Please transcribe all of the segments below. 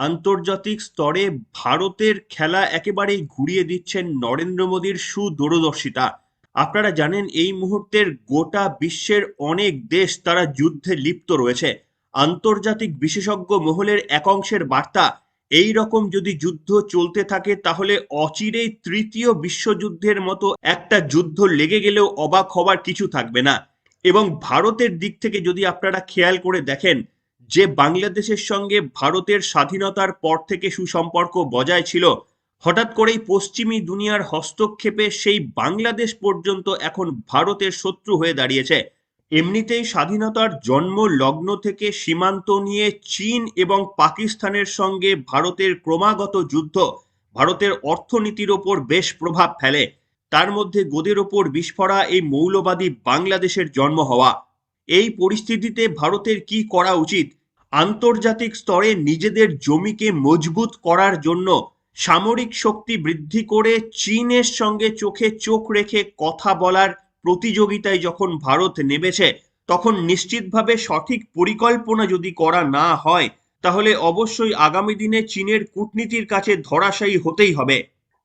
আন্তর্জাতিক স্তরে ভারতের খেলা একেবারেই ঘুরিয়ে দিচ্ছেন নরেন্দ্র মোদীর সুদূরদর্শিতা। আপনারা জানেন, এই মুহূর্তের গোটা বিশ্বের অনেক দেশ তারা যুদ্ধে লিপ্ত রয়েছে। আন্তর্জাতিক বিশেষজ্ঞ মহলের একাংশের বার্তা, এই রকম যদি যুদ্ধ চলতে থাকে, তাহলে অচিরেই তৃতীয় বিশ্বযুদ্ধের মতো একটা যুদ্ধ লেগে গেলেও অবাক হবার কিছু থাকবে না। এবং ভারতের দিক থেকে যদি আপনারা খেয়াল করে দেখেন যে বাংলাদেশের সঙ্গে ভারতের স্বাধীনতার পর থেকে সুসম্পর্ক বজায় ছিল, হঠাৎ করেই পশ্চিমী দুনিয়ার হস্তক্ষেপে সেই বাংলাদেশ পর্যন্ত এখন ভারতের শত্রু হয়ে দাঁড়িয়েছে। এমনিতেই স্বাধীনতার জন্ম লগ্ন থেকে সীমান্ত নিয়ে চীন এবং পাকিস্তানের সঙ্গে ভারতের ক্রমাগত যুদ্ধ ভারতের অর্থনীতির ওপর বেশ প্রভাব ফেলে। তার মধ্যে গোদের ওপর বিস্ফোরা এই মৌলবাদী বাংলাদেশের জন্ম হওয়া। এই পরিস্থিতিতে ভারতের কি করা উচিত? আন্তর্জাতিক স্তরে নিজেদের জমিকে মজবুত করার জন্য সামরিক শক্তি বৃদ্ধি করে চীনের সঙ্গে চোখে চোখ রেখে কথা বলার প্রতিযোগিতায় যখন ভারত নেমেছে, তখন নিশ্চিতভাবে সঠিক পরিকল্পনা যদি করা না হয়, তাহলে অবশ্যই আগামী দিনে চীনের কূটনীতির কাছে ধরাশায়ী হতেই হবে।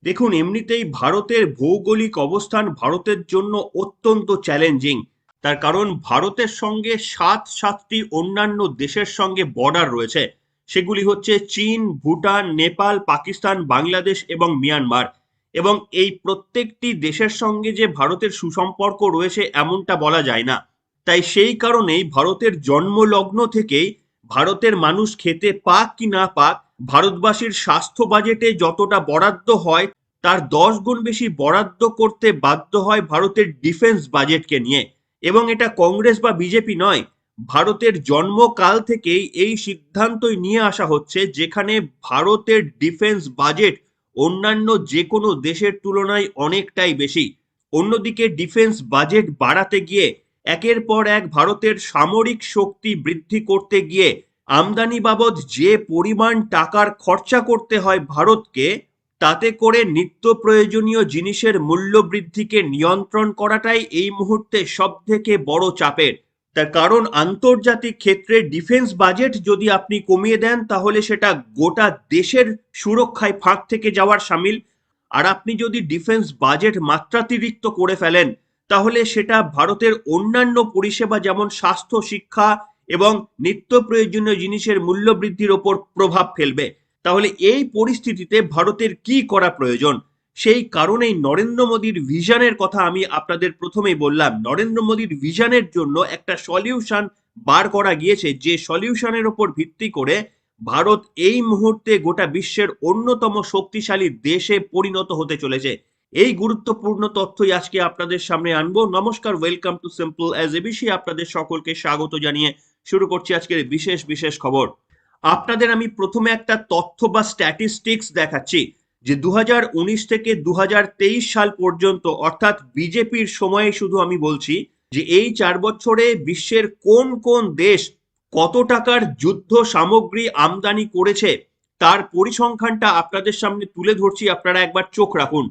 দেখুন, এমনিতেই ভারতের ভৌগোলিক অবস্থান ভারতের জন্য অত্যন্ত চ্যালেঞ্জিং তার কারণ ভারতের সঙ্গে সাত সাতটি অন্যান্য দেশের সঙ্গে বর্ডার রয়েছে। সেগুলি হচ্ছে চীন, ভুটান, নেপাল, পাকিস্তান, বাংলাদেশ এবং মিয়ানমার। এবং এই প্রত্যেকটি দেশের সঙ্গে যে ভারতের সুসম্পর্ক রয়েছে এমনটা বলা যায় না। তাই সেই কারণেই ভারতের জন্মলগ্ন থেকেই ভারতের মানুষ খেতে পাক কি না পাক, ভারতবাসীর স্বাস্থ্য বাজেটে যতটা বরাদ্দ হয়, তার দশ গুণ বেশি বরাদ্দ করতে বাধ্য হয় ভারতের ডিফেন্স বাজেটকে নিয়ে। এবং এটা কংগ্রেস বা বিজেপি নয়, ভারতের জন্মকাল থেকেই এই সিদ্ধান্তই নিয়ে আসা হচ্ছে যেখানে ভারতের ডিফেন্স বাজেট অন্যান্য যে কোনো দেশের তুলনায় অনেকটাই বেশি। অন্যদিকে ডিফেন্স বাজেট বাড়াতে গিয়ে একের পর এক ভারতের সামরিক শক্তি বৃদ্ধি করতে গিয়ে আমদানি বাবদ যে পরিমাণ টাকার খরচা করতে হয় ভারতকে তাতে করে নিত্য প্রয়োজনীয় জিনিসের মূল্য বৃদ্ধিকে নিয়ন্ত্রণ করাটাই এই মুহূর্তে সব থেকে বড় চাপের। তার কারণ, আন্তর্জাতিক ক্ষেত্রে ডিফেন্স বাজেট যদি আপনি কমিয়ে দেন, তাহলে সেটা গোটা দেশের সুরক্ষায় ফাঁক থেকে যাওয়ার সামিল। আর আপনি যদি ডিফেন্স বাজেট মাত্রাতিরিক্ত করে ফেলেন, তাহলে সেটা ভারতের অন্যান্য পরিষেবা যেমন স্বাস্থ্য, শিক্ষা এবং নিত্য প্রয়োজনীয় জিনিসের মূল্য বৃদ্ধির ওপর প্রভাব ফেলবে। তাহলে এই পরিস্থিতিতে ভারতের কি করা প্রয়োজন? সেই কারণেই নরেন্দ্র মোদীর ভিশনের কথা আমি আপনাদের প্রথমেই বললাম। নরেন্দ্র মোদীর ভিশনের জন্য একটা সলিউশন বার করা গিয়েছে। যে সলিউশনের ওপর ভিত্তি করে ভারত এই মুহূর্তে গোটা বিশ্বের অন্যতম শক্তিশালী দেশে পরিণত হতে চলেছে। এই গুরুত্বপূর্ণ তথ্যই আজকে আপনাদের সামনে আনব। নমস্কার welcome to simple as ABC আপনাদের সকলকে স্বাগত জানিয়ে শুরু করছি আজকের বিশেষ বিশেষ খবর। আপনাদের আমি প্রথমে একটা তথ্য বা স্ট্যাটিস্টিক্স দেখাচ্ছি যে দু হাজার উনিশ থেকে দু হাজার তেইশ সাল পর্যন্ত, অর্থাৎ বিজেপির সময়ে শুধু আমি বলছি যে এই চার বছরে বিশ্বের কোন কোন দেশ কত টাকার যুদ্ধ সামগ্রী আমদানি করেছে, তার পরিসংখ্যানটা আপনাদের সামনে তুলে ধরছি, আপনারা একবার চোখ রাখুন।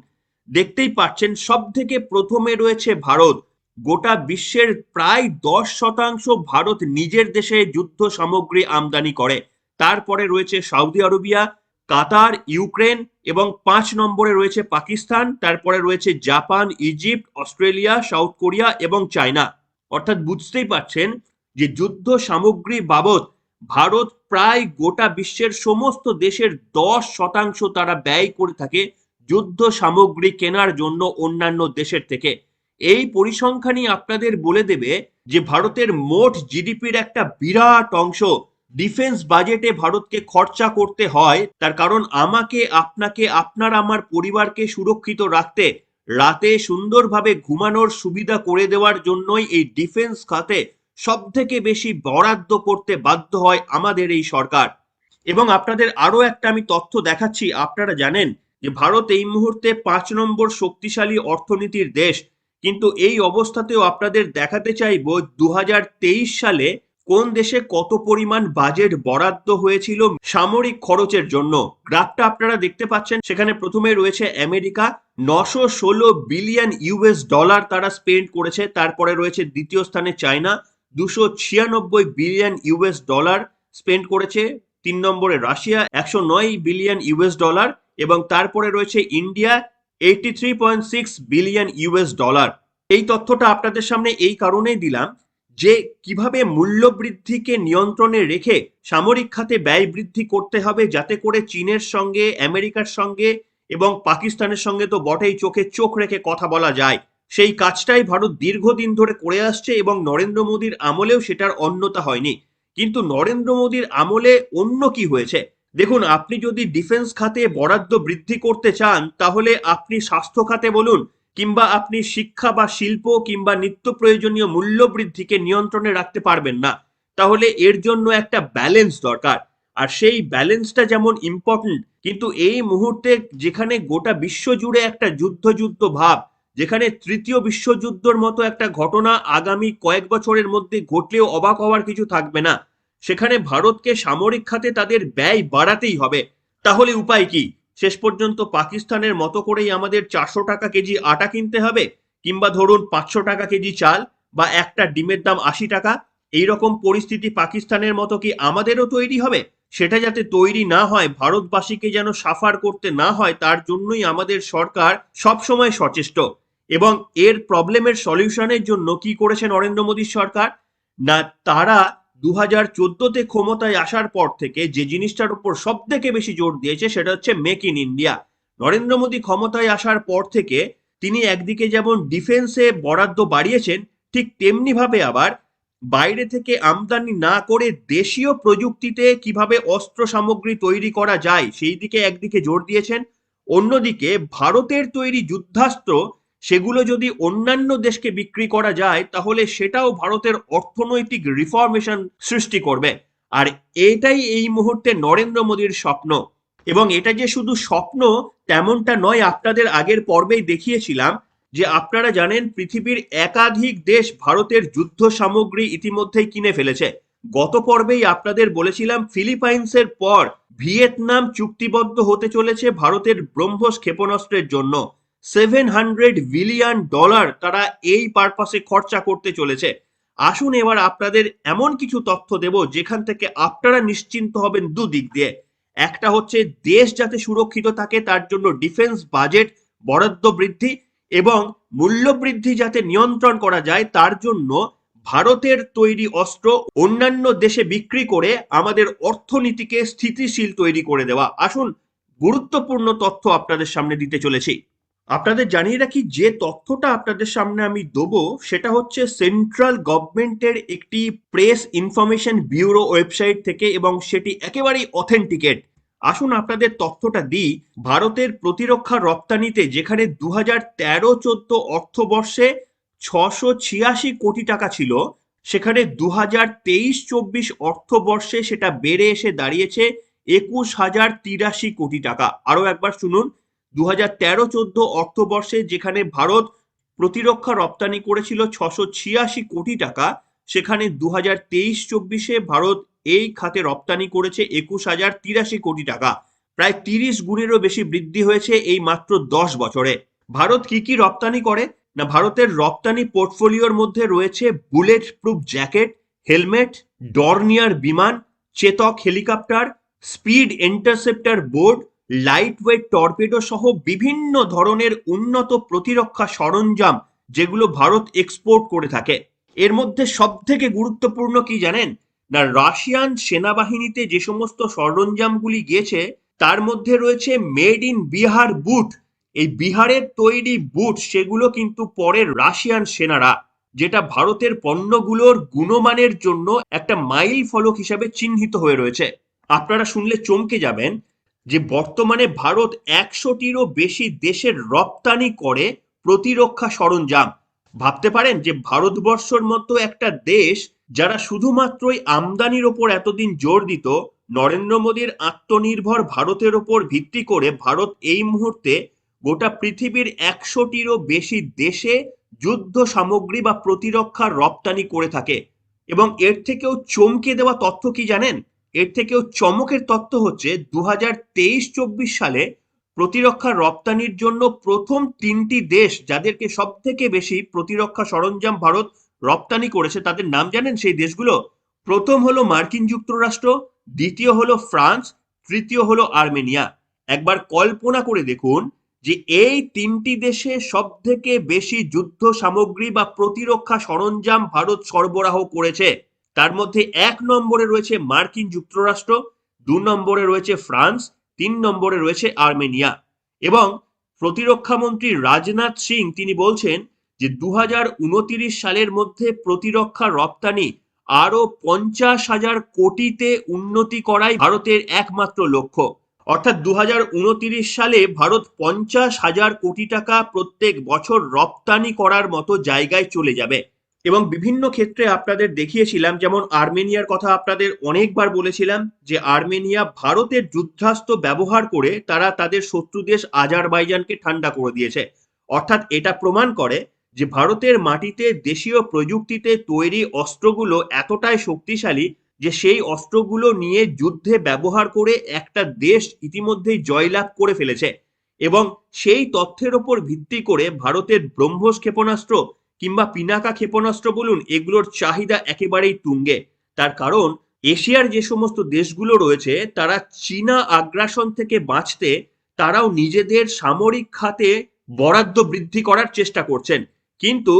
দেখতেই পাচ্ছেন সব থেকে প্রথমে রয়েছে ভারত। গোটা বিশ্বের প্রায় দশ শতাংশ ভারত নিজের দেশে যুদ্ধ সামগ্রী আমদানি করে। তারপরে রয়েছে সৌদি আরবিয়া, কাতার, ইউক্রেন এবং পাঁচ নম্বরে রয়েছে পাকিস্তান, তারপরে রয়েছে Japan, Egypt, Australia, South Korea এবং চায়না। অর্থাৎ বুঝতেই পারছেন যে যুদ্ধ সামগ্রী বাবদ ভারত প্রায় গোটা বিশ্বের সমস্ত দেশের দশ শতাংশ তারা ব্যয় করে থাকে যুদ্ধ সামগ্রী কেনার জন্য অন্যান্য দেশের থেকে। এই পরিসংখ্যানই আপনাদের বলে দেবে যে ভারতের মোট জিডিপির একটা বিরাট অংশ ডিফেন্স বাজেটে ভারতকে খরচা করতে হয়, তার কারণ আমাকে, আপনাকে, আপনার আমার পরিবারকে সুরক্ষিত রাখতে, রাতে সুন্দরভাবে ঘুমানোর সুবিধা করে দেওয়ার জন্যই এই ডিফেন্স খাতে সব থেকে বেশি বরাদ্দ করতে বাধ্য হয় আমাদের এই সরকার। এবং আপনাদের আরও একটা আমি তথ্য দেখাচ্ছি, আপনারা জানেন যে ভারত এই মুহূর্তে পাঁচ নম্বর শক্তিশালী অর্থনীতির দেশ। কিন্তু এই অবস্থাতেও আপনাদের দেখাতে চাইব দু হাজার তেইশ সালে কোন দেশে কত পরিমাণ বাজেট বরাদ্দ হয়েছিল সামরিক খরচের জন্য? গ্রাফটা আপনারা দেখতে পাচ্ছেন। সেখানে প্রথমে রয়েছে আমেরিকা। নশো ষোলো বিলিয়ন ইউএস ডলার তারা স্পেন্ড করেছে। তারপরে রয়েছে দ্বিতীয় স্থানে চায়না। দুশো ছিয়ানব্বই বিলিয়ন ইউএস ডলার স্পেন্ড করেছে। তিন নম্বরে রাশিয়া। একশো নয় বিলিয়ন ইউএস ডলার এবং তারপরে রয়েছে India. Eighty three point six billion US dollar এই তথ্যটা আপনাদের সামনে এই কারণেই দিলাম যে কীভাবে মূল্য বৃদ্ধিকে নিয়ন্ত্রণে রেখে সামরিক খাতে ব্যয় বৃদ্ধি করতে হবে যাতে করে চীনের সঙ্গে, আমেরিকার সঙ্গে এবং পাকিস্তানের সঙ্গে তো বটেই চোখে চোখ রেখে কথা বলা যায়। সেই কাজটাই ভারত দীর্ঘদিন ধরে করে আসছে এবং নরেন্দ্র মোদীর আমলেও সেটার অন্যতা হয়নি। কিন্তু নরেন্দ্র মোদীর আমলে অন্য কি হয়েছে? দেখুন, আপনি যদি ডিফেন্স খাতে বরাদ্দ বৃদ্ধি করতে চান, তাহলে আপনি স্বাস্থ্য খাতে বলুন কিংবা আপনি শিক্ষা বা শিল্প কিংবা নিত্য প্রয়োজনীয় মূল্য বৃদ্ধিকে নিয়ন্ত্রণে রাখতে পারবেন না। তাহলে এর জন্য একটা ব্যালেন্স দরকার। আর সেই ব্যালেন্সটা যেমন ইম্পর্টেন্ট কিন্তু এই মুহূর্তে যেখানে গোটা বিশ্ব জুড়ে একটা যুদ্ধ যুদ্ধ ভাব, যেখানে তৃতীয় বিশ্বযুদ্ধর মতো একটা ঘটনা আগামী কয়েক বছরের মধ্যে ঘটলেও অবাক হওয়ার কিছু থাকবে না। সেখানে ভারতকে সামরিক খাতে তাদের ব্যয় বাড়াতেই হবে। তাহলে উপায় কি? শেষ পর্যন্ত পাকিস্তানের মতো করেই আমাদের চারশো টাকা কেজি আটা কিনতে হবে, কিংবা ধরুন পাঁচশো টাকা কেজি চাল বা একটা ডিমের দাম আশি টাকা এই রকম পরিস্থিতি পাকিস্তানের মতো কি আমাদেরও তৈরি হবে? সেটা যাতে তৈরি না হয়, ভারতবাসীকে যেন সাফার করতে না হয়, তার জন্যই আমাদের সরকার সবসময় সচেষ্ট। এবং এর প্রবলেমের সলিউশনের জন্য কি করেছে নরেন্দ্র মোদীর সরকার? না, তারা দু হাজার ক্ষমতায় আসার পর থেকে যে জিনিসটার উপর সব থেকে বেশি জোর দিয়েছে সেটা হচ্ছে make in India. Narendra Modi ক্ষমতায় আসার পর থেকে তিনি একদিকে যেমন ডিফেন্সে বরাদ্দ বাড়িয়েছেন, ঠিক তেমনি ভাবে আবার বাইরে থেকে আমদানি না করে দেশীয় প্রযুক্তিতে কীভাবে অস্ত্র সামগ্রী তৈরি করা যায়, সেই দিকে একদিকে জোর দিয়েছেন। অন্যদিকে ভারতের তৈরি যুদ্ধাস্ত্র সেগুলো যদি অন্যান্য দেশকে বিক্রি করা যায়, তাহলে সেটাও ভারতের অর্থনৈতিক রিফর্মেশন সৃষ্টি করবে। আর এটাই এই মুহূর্তে নরেন্দ্র মোদীর স্বপ্ন। এবং এটা যে শুধু স্বপ্ন, তেমনটা নয়, আপনাদের আগের পর্বেই দেখিয়েছিলাম যে আপনারা জানেন পৃথিবীর একাধিক দেশ ভারতের যুদ্ধ সামগ্রী ইতিমধ্যেই কিনে ফেলেছে। গত পর্বেই আপনাদের বলেছিলাম ফিলিপাইন্সের পর ভিয়েতনাম চুক্তিবদ্ধ হতে চলেছে ভারতের ব্রহ্মস ক্ষেপণাস্ত্রের জন্য। সেভেন হান্ড্রেড বিলিয়ন ডলার তারা এই পারপাসে খরচা করতে চলেছে। আসুন এবার আপনাদের এমন কিছু তথ্য দেব, যেখান থেকে আপনারা নিশ্চিন্ত হবেন দুদিক দিয়ে। একটা হচ্ছে, দেশ যাতে সুরক্ষিত থাকে, তার জন্য ডিফেন্স বাজেট বরাদ্দ বৃদ্ধি এবং মূল্য বৃদ্ধি যাতে নিয়ন্ত্রণ করা যায়, তার জন্য ভারতের তৈরি অস্ত্র অন্যান্য দেশে বিক্রি করে আমাদের অর্থনীতিকে স্থিতিশীল তৈরি করে দেওয়া। আসুন, গুরুত্বপূর্ণ তথ্য আপনাদের সামনে দিতে চলেছি। আপনাদের জানিয়ে রাখি, যে তথ্যটা আপনাদের সামনে আমি দেবো, সেটা হচ্ছে সেন্ট্রাল গভর্নমেন্টের একটি প্রেস ইনফরমেশন ব্যুরো ওয়েবসাইট থেকে এবং সেটি একেবারেই অথেন্টিকেট। আসুন আপনাদের তথ্যটা দিই। ভারতের প্রতিরক্ষা রপ্তানিতে, যেখানে দু হাজার তেরো চোদ্দ অর্থবর্ষে ছশো ছিয়াশি কোটি টাকা ছিল, সেখানে দু হাজার তেইশ চব্বিশ অর্থবর্ষে সেটা বেড়ে এসে দাঁড়িয়েছে একুশ হাজার তিরাশি কোটি টাকা। আরও একবার শুনুন দু হাজার তেরো চোদ্দ অর্থবর্ষে যেখানে ভারত প্রতিরক্ষা রপ্তানি করেছিল ছশো ছিয়াশি কোটি টাকা, সেখানে দু হাজার তেইশ চব্বিশে ভারত এই খাতে রপ্তানি করেছে একুশ হাজার তিরাশি কোটি টাকা। প্রায় তিরিশ গুণেরও বেশি বৃদ্ধি হয়েছে এই মাত্র দশ বছরে। ভারত কি কি রপ্তানি করে? না, ভারতের রপ্তানি পোর্টফোলিওর মধ্যে রয়েছে bullet proof jacket, helmet, Dornier বিমান, Chetak helicopter, speed interceptor board light weight torpedo সহ বিভিন্ন ধরনের উন্নত প্রতিরক্ষা সরঞ্জাম যেগুলো ভারত এক্সপোর্ট করে থাকে। এর মধ্যে সব থেকে গুরুত্বপূর্ণ কি জানেন? না, রাশিয়ান সেনাবাহিনীতে যে সমস্ত সরঞ্জামগুলি গিয়েছে, তার মধ্যে রয়েছে মেড ইন বিহার বুট এই বিহারের তৈরি বুট সেগুলো কিন্তু পরে রাশিয়ান সেনারা, যেটা ভারতের পণ্যগুলোর গুণমানের জন্য একটা মাইল ফলক হিসাবে চিহ্নিত হয়ে রয়েছে। আপনারা শুনলে চমকে যাবেন যে বর্তমানে ভারত একশোটিরও বেশি দেশের রপ্তানি করে প্রতিরক্ষা সরঞ্জাম। ভাবতে পারেন যে ভারতবর্ষর মতো একটা দেশ যারা শুধুমাত্রই আমদানির ওপর এতদিন জোর দিত, নরেন্দ্র মোদীর আত্মনির্ভর ভারতের ওপর ভিত্তি করে ভারত এই মুহূর্তে গোটা পৃথিবীর একশোটিরও বেশি দেশে যুদ্ধ সামগ্রী বা প্রতিরক্ষার রপ্তানি করে থাকে। এবং এর থেকেও চমকে দেওয়া তথ্য কি জানেন? এর থেকেও চমকের তথ্য হচ্ছে দু হাজার তেইশ চব্বিশ সালে প্রতিরক্ষা রপ্তানির জন্য প্রথম তিনটি দেশ যাদেরকে সব থেকে বেশি প্রতিরক্ষা সরঞ্জাম ভারত রপ্তানি করেছে, তাদের নাম জানেন সেই দেশগুলো? প্রথম হলো মার্কিন যুক্তরাষ্ট্র, দ্বিতীয় হলো ফ্রান্স, তৃতীয় হলো আর্মেনিয়া। একবার কল্পনা করে দেখুন যে এই তিনটি দেশে সব থেকে বেশি যুদ্ধ সামগ্রী বা প্রতিরক্ষা সরঞ্জাম ভারত সরবরাহ করেছে। তার মধ্যে এক নম্বরে রয়েছে মার্কিন যুক্তরাষ্ট্র, দু নম্বরে রয়েছে ফ্রান্স, তিন নম্বরে রয়েছে আর্মেনিয়া। এবং প্রতিরক্ষা মন্ত্রী রাজনাথ সিং তিনি বলছেন যে দু সালের মধ্যে প্রতিরক্ষা রপ্তানি আরও পঞ্চাশ হাজার কোটিতে উন্নতি করাই ভারতের একমাত্র লক্ষ্য। অর্থাৎ দু হাজার উনত্রিশ সালে ভারত পঞ্চাশ হাজার কোটি টাকা প্রত্যেক বছর রপ্তানি করার মতো জায়গায় চলে যাবে। এবং বিভিন্ন ক্ষেত্রে আপনাদের দেখিয়েছিলাম, যেমন আর্মেনিয়ার কথা আপনাদের অনেকবার বলেছিলাম, যে আর্মেনিয়া ভারতের যুদ্ধাস্ত্র ব্যবহার করে তারা তাদের শত্রু দেশ আজারবাইজানকে ঠান্ডা করে দিয়েছে। অর্থাৎ এটা প্রমাণ করে যে ভারতের মাটিতে দেশীয় প্রযুক্তিতে তৈরি অস্ত্রগুলো এতটাই শক্তিশালী যে সেই অস্ত্রগুলো নিয়ে যুদ্ধে ব্যবহার করে একটা দেশ ইতিমধ্যেই জয়লাভ করে ফেলেছে। এবং সেই তথ্যের ওপর ভিত্তি করে ভারতের ব্রহ্মস ক্ষেপণাস্ত্র কিংবা পিনাকা ক্ষেপণাস্ত্র বলুন, এগুলোর চাহিদা একেবারেই তুঙ্গে। তার কারণ, এশিয়ার যে সমস্ত দেশগুলো রয়েছে, তারা চীনা আগ্রাসন থেকে বাঁচতে তারাও নিজেদের সামরিক খাতে বরাদ্দ বৃদ্ধি করার চেষ্টা করছেন। কিন্তু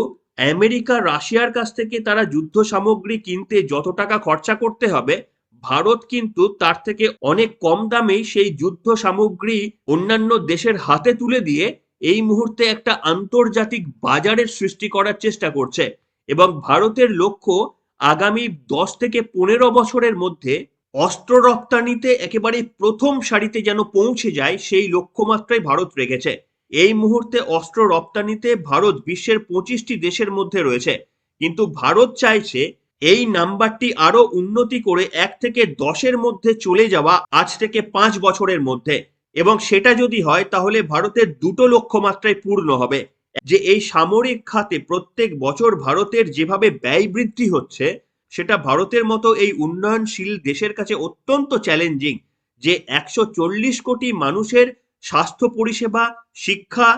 আমেরিকা, রাশিয়ার কাছ থেকে তারা যুদ্ধ সামগ্রী কিনতে যত টাকা খরচা করতে হবে, ভারত কিন্তু তার থেকে অনেক কম দামেই সেই যুদ্ধ সামগ্রী অন্যান্য দেশের হাতে তুলে দিয়ে এই মুহূর্তে একটা আন্তর্জাতিক বাজারের সৃষ্টি করার চেষ্টা করছে এবং ভারতের লক্ষ্য আগামী দশ থেকে পনেরো বছরের মধ্যে অস্ত্র রপ্তানিতে একেবারে প্রথম সারিতে যেন পৌঁছে যায়, সেই লক্ষ্যমাত্রাই ভারত রেখেছে। এই মুহূর্তে অস্ত্র রপ্তানিতে ভারত বিশ্বের পঁচিশটি দেশের মধ্যে রয়েছে। কিন্তু ভারত চাইছে এই নাম্বারটি আরও উন্নতি করে এক থেকে দশের মধ্যে চলে যাওয়া আজ থেকে পাঁচ বছরের মধ্যে। এবং সেটা যদি হয়, তাহলে ভারতের দুটো লক্ষ্যমাত্রায় পূর্ণ হবে। যে এই সামরিক খাতে প্রত্যেক বছর ভারতের যেভাবে ব্যয় বৃদ্ধি হচ্ছে, সেটা ভারতের মতো এই উন্নয়নশীল দেশের কাছে অত্যন্ত চ্যালেঞ্জিং যে একশো চল্লিশ কোটি মানুষের স্বাস্থ্য পরিষেবা, শিক্ষা,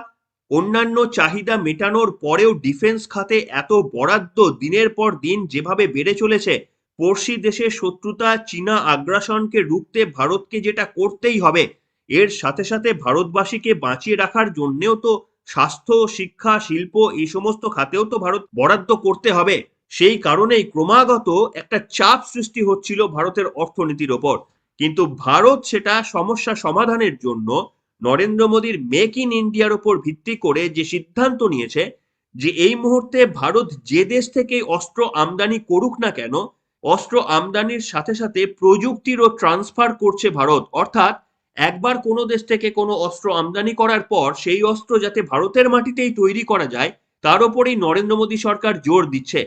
অন্যান্য চাহিদা মেটানোর পরেও ডিফেন্স খাতে এত বরাদ্দ দিনের পর দিন যেভাবে বেড়ে চলেছে, পড়শি দেশের শত্রুতা, চীনা আগ্রাসনকে রুখতে ভারতকে যেটা করতেই হবে এর সাথে সাথে ভারতবাসীকে বাঁচিয়ে রাখার জন্যেও তো স্বাস্থ্য, শিক্ষা, শিল্প এই সমস্ত খাতেও তো ভারত বরাদ্দ করতে হবে। সেই কারণেই ক্রমাগত একটা চাপ সৃষ্টি হচ্ছিল ভারতের অর্থনীতির ওপর। কিন্তু ভারত সেটা সমস্যা সমাধানের জন্য নরেন্দ্র মোদীর মেক ইন ইন্ডিয়ার ওপর ভিত্তি করে যে সিদ্ধান্ত নিয়েছে, যে এই মুহূর্তে ভারত যে দেশ থেকে অস্ত্র আমদানি করুক না কেন, অস্ত্র আমদানির সাথে সাথে প্রযুক্তিরও ট্রান্সফার করছে ভারত। অর্থাৎ একবার কোনো দেশ থেকে কোনো অস্ত্র আমদানি করার পর সেই অস্ত্র যাতে ভারতের মাটিতেই তৈরি করা যায়, তার উপরেই নরেন্দ্র মোদী সরকার জোর দিচ্ছে।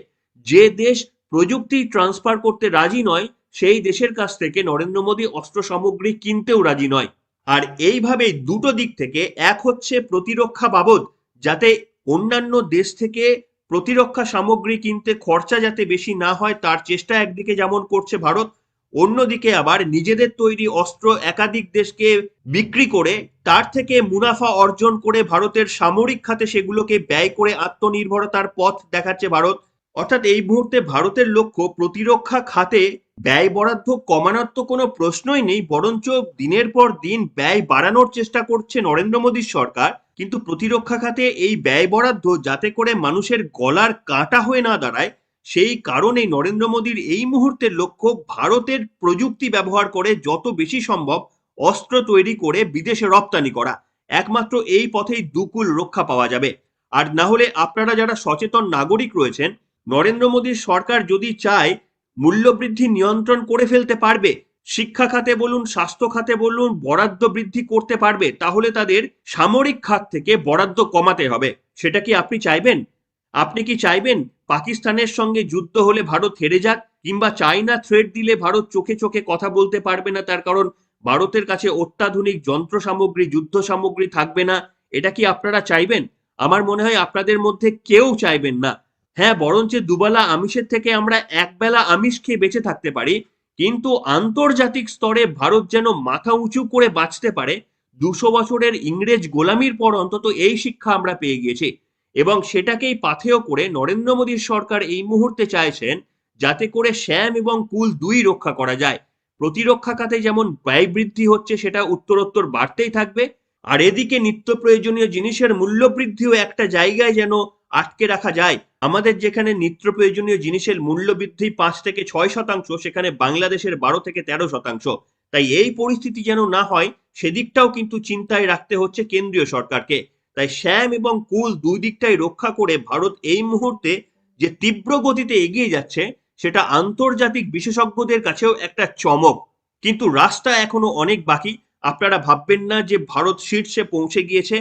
যে দেশ প্রযুক্তি ট্রান্সফার করতে রাজি নয়, সেই দেশের কাছ থেকে নরেন্দ্র মোদী অস্ত্র সামগ্রী কিনতেও রাজি নয়। আর এইভাবে দুটো দিক থেকে এক হচ্ছে প্রতিরক্ষা বাবদ, যাতে অন্যান্য দেশ থেকে প্রতিরক্ষা সামগ্রী কিনতে খরচা যাতে বেশি না হয়, তার চেষ্টা একদিকে যেমন করছে ভারত অন্যদিকে আবার নিজেদের তৈরি অস্ত্র একাধিক দেশকে বিক্রি করে, তার থেকে মুনাফা অর্জন করে ভারতের সামরিক খাতে সেগুলোকে ব্যয় করে আত্মনির্ভরতার পথ দেখাচ্ছে ভারত। অর্থাৎ এই মুহূর্তে ভারতের লক্ষ্য প্রতিরক্ষা খাতে ব্যয় বরাদ্দ কমানোর তো কোনো প্রশ্নই নেই, বরঞ্চ দিনের পর দিন ব্যয় বাড়ানোর চেষ্টা করছে নরেন্দ্র মোদীর সরকার। কিন্তু প্রতিরক্ষা খাতে এই ব্যয় বরাদ্দ যাতে করে মানুষের গলার কাঁটা হয়ে না দাঁড়ায় সেই কারণেই নরেন্দ্র মোদীর এই মুহূর্তের লক্ষ্য ভারতের প্রযুক্তি ব্যবহার করে যত বেশি সম্ভব অস্ত্র তৈরি করে বিদেশে রপ্তানি করা। একমাত্র এই পথেই দুকুল রক্ষা পাওয়া যাবে। আর না হলে আপনারা যারা সচেতন নাগরিক রয়েছেন, নরেন্দ্র মোদীর সরকার যদি চায় মূল্যবৃদ্ধি নিয়ন্ত্রণ করে ফেলতে পারবে, শিক্ষা খাতে বলুন, স্বাস্থ্য খাতে বলুন, বরাদ্দ বৃদ্ধি করতে পারবে, তাহলে তাদের সামরিক খাত থেকে বরাদ্দ কমাতে হবে। সেটা কি আপনি চাইবেন? আপনি কি চাইবেন পাকিস্তানের সঙ্গে যুদ্ধ হলে ভারত হেরে যাক কিংবা চাইনা থ্রেড দিলে ভারত চোখে চোখে কথা বলতে পারবে না? তার কারণ ভারতের কাছে অত্যাধুনিক যন্ত্র সামগ্রী, যুদ্ধ সামগ্রী থাকবে না। এটা কি আপনারা চাইবেন? আমার মনে হয় আপনাদের মধ্যে কেউ চাইবেন না। হ্যাঁ বরঞ্চ দুবেলা আমিষের থেকে আমরা একবেলা আমিষ খেয়ে বেঁচে থাকতে পারি, কিন্তু আন্তর্জাতিক স্তরে ভারত যেন মাথা উঁচু করে বাঁচতে পারে, দুশো বছরের ইংরেজ গোলামির পর অন্তত এই শিক্ষা আমরা পেয়ে গিয়েছি। এবং সেটাকেই পাথেয় করে নরেন্দ্র মোদীর সরকার এই মুহূর্তে চাইছেন যাতে করে শ্যাম এবং কুল দুই রক্ষা করা যায়। প্রতিরক্ষা খাতে যেমন ব্যয় বৃদ্ধি হচ্ছে, সেটা উত্তরোত্তর বাড়তেই থাকবে। আর এদিকে নিত্য প্রয়োজনীয় জিনিসের মূল্য বৃদ্ধিও একটা জায়গায় যেন আটকে রাখা যায়। আমাদের যেখানে নিত্য প্রয়োজনীয় জিনিসের মূল্য বৃদ্ধি পাঁচ থেকে ছয় শতাংশ, সেখানে বাংলাদেশের বারো থেকে তেরো শতাংশ। তাই এই পরিস্থিতি যেন না হয়, সেদিকটাও কিন্তু চিন্তায় রাখতে হচ্ছে কেন্দ্রীয় সরকারকে। তাই শ্যাম এবং কুল দুই দিকটাই রক্ষা করে ভারত এই মুহূর্তে যে তীব্র গতিতে এগিয়ে যাচ্ছে, সেটা আন্তর্জাতিক বিশেষজ্ঞদের কাছেও একটা চমক। কিন্তু রাস্তা এখনও অনেক বাকি। আপনারা ভাববেন না যে ভারত শীর্ষে পৌঁছে গিয়েছে।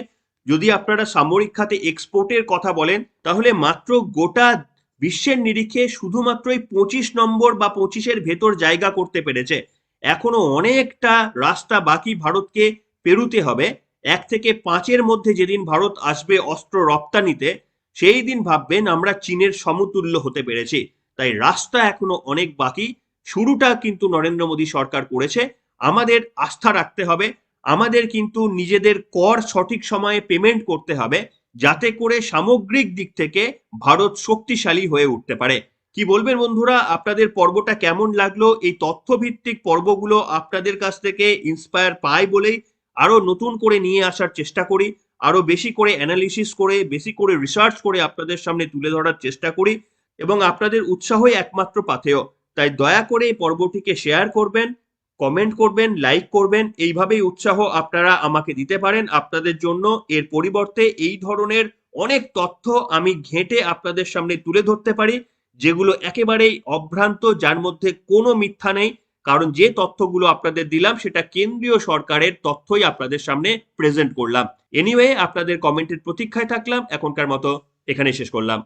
যদি আপনারা সামরিক খাতে এক্সপোর্টের কথা বলেন, তাহলে মাত্র গোটা বিশ্বের নিরিখে শুধুমাত্রই পঁচিশ নম্বর বা পঁচিশের ভেতর জায়গা করতে পেরেছে। এখনও অনেকটা রাস্তা বাকি ভারতকে পেরুতে হবে। এক থেকে পাঁচের মধ্যে যেদিন ভারত আসবে অস্ত্র রপ্তানিতে, সেই দিন ভাববেন আমরা চীনের সমতুল্য হতে পেরেছি। তাই রাস্তা এখনও অনেক বাকি। শুরুটা কিন্তু নরেন্দ্র মোদী সরকার করেছে। আমাদের আস্থা রাখতে হবে। আমাদের কিন্তু নিজেদের কর সঠিক সময়ে পেমেন্ট করতে হবে, যাতে করে সামগ্রিক দিক থেকে ভারত শক্তিশালী হয়ে উঠতে পারে। কি বলবেন বন্ধুরা? আপনাদের পর্বটা কেমন লাগল? এই তথ্যভিত্তিক পর্বগুলো আপনাদের কাছ থেকে ইন্সপায়ার পায় বলেই আরও নতুন করে নিয়ে আসার চেষ্টা করি, আরও বেশি করে অ্যানালিসিস করে, বেশি করে রিসার্চ করে আপনাদের সামনে তুলে ধরার চেষ্টা করি এবং আপনাদের উৎসাহই একমাত্র পাথেয়। তাই দয়া করে এই পর্বটিকে শেয়ার করবেন কমেন্ট করবেন লাইক করবেন, এইভাবেই উৎসাহ আপনারা আমাকে দিতে পারেন আপনাদের জন্য। এর পরিবর্তে এই ধরনের অনেক তথ্য আমি ঘেঁটে আপনাদের সামনে তুলে ধরতে পারি, যেগুলো একেবারেই অভ্রান্ত, যার মধ্যে কোনো মিথ্যা নেই। কারণ যে তথ্যগুলো আপনাদের দিলাম, সেটা কেন্দ্রীয় সরকারের তথ্যই আপনাদের সামনে প্রেজেন্ট করলাম। এনিওয়ে আপনাদের কমেন্টের প্রতীক্ষায় থাকলাম, এখনকার মতো এখানে শেষ করলাম।